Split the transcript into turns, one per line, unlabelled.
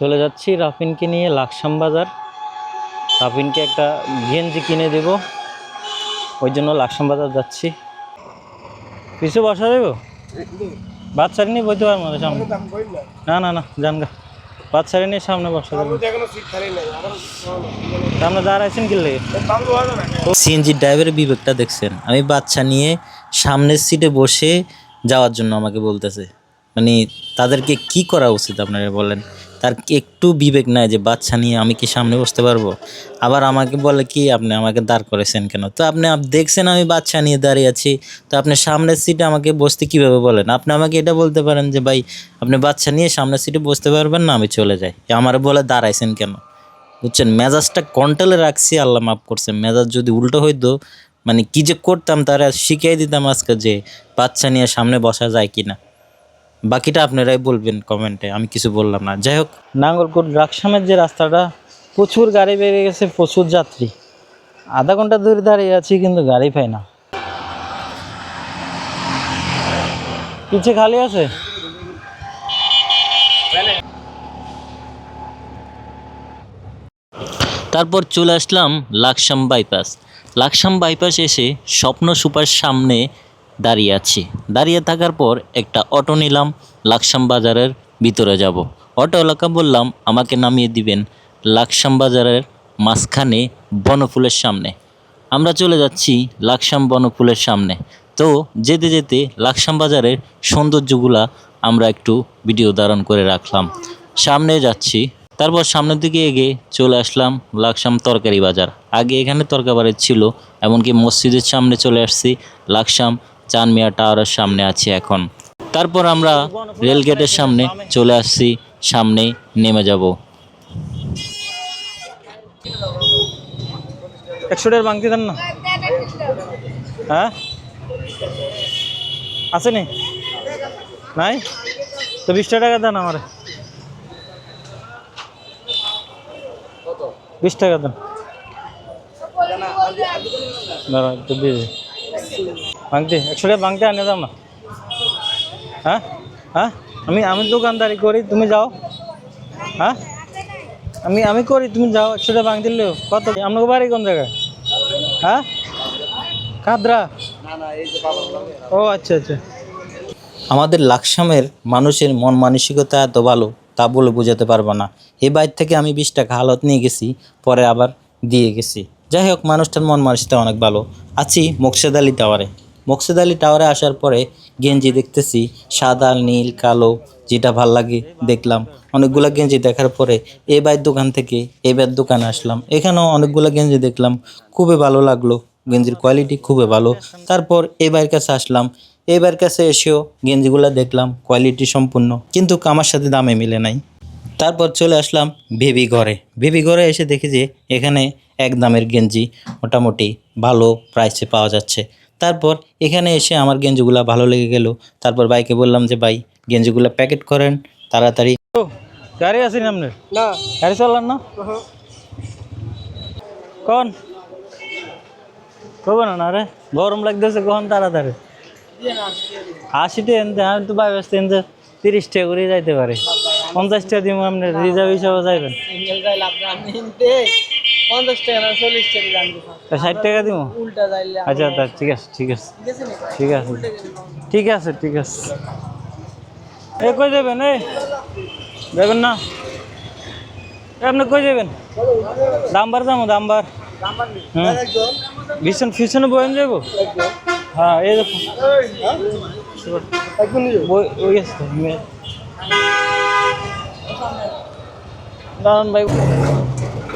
চলে যাচ্ছি রাফিনকে নিয়ে লাকসাম বাজার। রাফিনকে একটা গেঞ্জি কিনে দেব। ওই জন্য লাকসাম বাজার যাচ্ছি। কিছু বসা দেবো? বাচ্চারা নিয়ে বইতে পারব না সামনে। না না না জান গা। বাচ্চারা নিয়ে সামনে বসা দেবো। সামনে দাঁড়াইছেন কি সিএনজি ড্রাইভারের বিবেকটা দেখছেন। আমি বাচ্চা নিয়ে সামনের সিটে বসে যাওয়ার জন্য আমাকে বলতেছে। মানে তাদেরকে কি করা উচিত আপনারা বলেন? তার একটু বিবেক নাই যে, বাচ্চা নিয়ে আমি কি সামনে বসতে পারব? আবার আমাকে বলে, কি আপনি আমাকে দাঁড় করেছেন কেন? তো আপনি দেখছেন আমি বাচ্চা নিয়ে দাঁড়িয়ে আছি। তো আপনি সামনের সিটে আমাকে বসতে কীভাবে বলেন? আপনি আমাকে এটা বলতে পারেন যে, ভাই, আপনি বাচ্চা নিয়ে সামনের সিটে বসতে পারবেন না, আমি চলে যাই। আমার বলে, দাঁড়াইছেন কেন? বুঝছেন? মেজাজটা কন্ট্রোলে রাখছি, আল্লাহ মাফ করছে। মেজাজ যদি উল্টো হইতো মানে কি যে করতাম, তারা শিখিয়ে দিতাম আজকে যে, বাচ্চা নিয়ে সামনে বসা যায় কি না বাকিটা আপনারাই বলবেন কমেন্টে আমি কিছু বললাম না। যাই হোক, নাঙ্গলকোট রাকসামের যে রাস্তাটা, প্রচুর গাড়ি বেড়ে গেছে, প্রচুর যাত্রী। আধা ঘণ্টা ধরে দাঁড়িয়ে আছি, কিন্তু গাড়ি পাই না। পিছে খালি আছে? তারপর চলে আসলাম লাকসাম বাইপাস লাকসাম বাইপাস এসে স্বপ্ন সুপার সামনে দাঁড়িয়ে আছি। দাঁড়িয়ে থাকার পর একটা অটো নিলাম, লাকসাম বাজারের ভিতরে যাব। অটো এলাকা বললাম, আমাকে নামিয়ে দিবেন লাকসাম বাজারের মাঝখানে বনফুলের সামনে। আমরা চলে যাচ্ছি লাকসাম বনফুলের সামনে। তো যেতে যেতে লাকসাম বাজারের সৌন্দর্যগুলা আমরা একটু ভিডিও ধারণ করে রাখলাম। সামনে যাচ্ছি, তারপর সামনের দিকে এগিয়ে চলে আসলাম লাকসাম তরকারি বাজার। আগে এখানে তরকারি ছিল, এমনকি মসজিদের সামনে চলে আসছি লাকসাম চানমিয়া টাওয়ারের সামনে আছি এখন। তারপর আমরা রেলগেটের সামনে চলে আসছি সামনে নেমে যাব। একশো টাকার বাংতি দেন না? হ্যাঁ? আছে নি নাই? তো বিশ টাকা দেন আমার। বিশ টাকা দেন। দাঁড়া একটু দিয়ে। ভাঙতে একশো টাকা ভাঙতে আনে দাও না। হ্যাঁ? হ্যাঁ? আমি আমি দোকানদারি করি, তুমি যাও। হ্যাঁ? আমি আমি করি, তুমি যাও একশো টাকা ভাঙতে কত? আপনাকে বাড়ি কোন জায়গায়? হ্যাঁ? কাদরা? ও আচ্ছা আচ্ছা। আমাদের লাকসামের মানুষের মন মানসিকতা এত ভালো, তা বলে বোঝাতে পারব না। এই বাইর থেকে আমি বিশ টাকা হালত নিয়ে গেছি, পরে আবার দিয়ে গেছি। যাই হোক, মানুষটার মন মানসিকতা অনেক ভালো। আছি মোকসেদ আলী টাওয়ারে। মোকসেদ আলী টাওয়ারে আসার পরে গেঞ্জি দেখতেছি, সাদা, নীল, কালো, যেটা ভালো লাগে দেখলাম। অনেকগুলো গেঞ্জি দেখার পরে এ বাইর দোকান থেকে এ বাইর দোকানে আসলাম। এখানেও অনেকগুলো গেঞ্জি দেখলাম, খুবই ভালো লাগল। গেঞ্জির কোয়ালিটি খুবই ভালো। তারপর এ বাইরের কাছে আসলাম। এবার কাছে এসেও গেঞ্জিগুলো দেখলাম কোয়ালিটি সম্পূর্ণ, কিন্তু আমার সাথে দামে মিলে নাই। তারপর চলে আসলাম বেবি ঘরে। বেবি ঘরে এসে দেখি যে এখানে এক দামের গেঞ্জি মোটামুটি ভালো প্রাইসে পাওয়া যাচ্ছে। তারপর এখানে এসে আমার গেঞ্জিগুলো ভালো লেগে গেল। তারপর বাইকে বললাম যে ভাই গেঞ্জিগুলো প্যাকেট করেন তাড়াতাড়ি। গাড়ি আছে না আপনার?
না।
গাড়ি চালান না? কন? কব না রে গরম লাগতেছে কখন তাড়াতাড়ি? আশিটা এনতে আমি তো ভাই ব্যস্ত এনতে তিরিশ টাকা করে যাইতে পারে। পঞ্চাশ টাকা দিব আপনি রিজার্ভ হিসাবে যাইবেন।
পঞ্চাশ টাকা না চল্লিশ টাকা জানতে
তা ষাট টাকা দিব?
উল্টা যাইলে
আচ্ছা তা ঠিক আছে ঠিক আছে। ঠিক আছে ঠিক আছে। ঠিক আছে এ কই যাবেন? এ যাবেন না? আপনি কই যাবেন? দামবার যাব দামবার। হুম ভীষণ ফিউশনে বয়েন যাব? হ্যাঁ এই দেখো। বই- ওই আছে তো, মে- দাঁড়ান ভাই।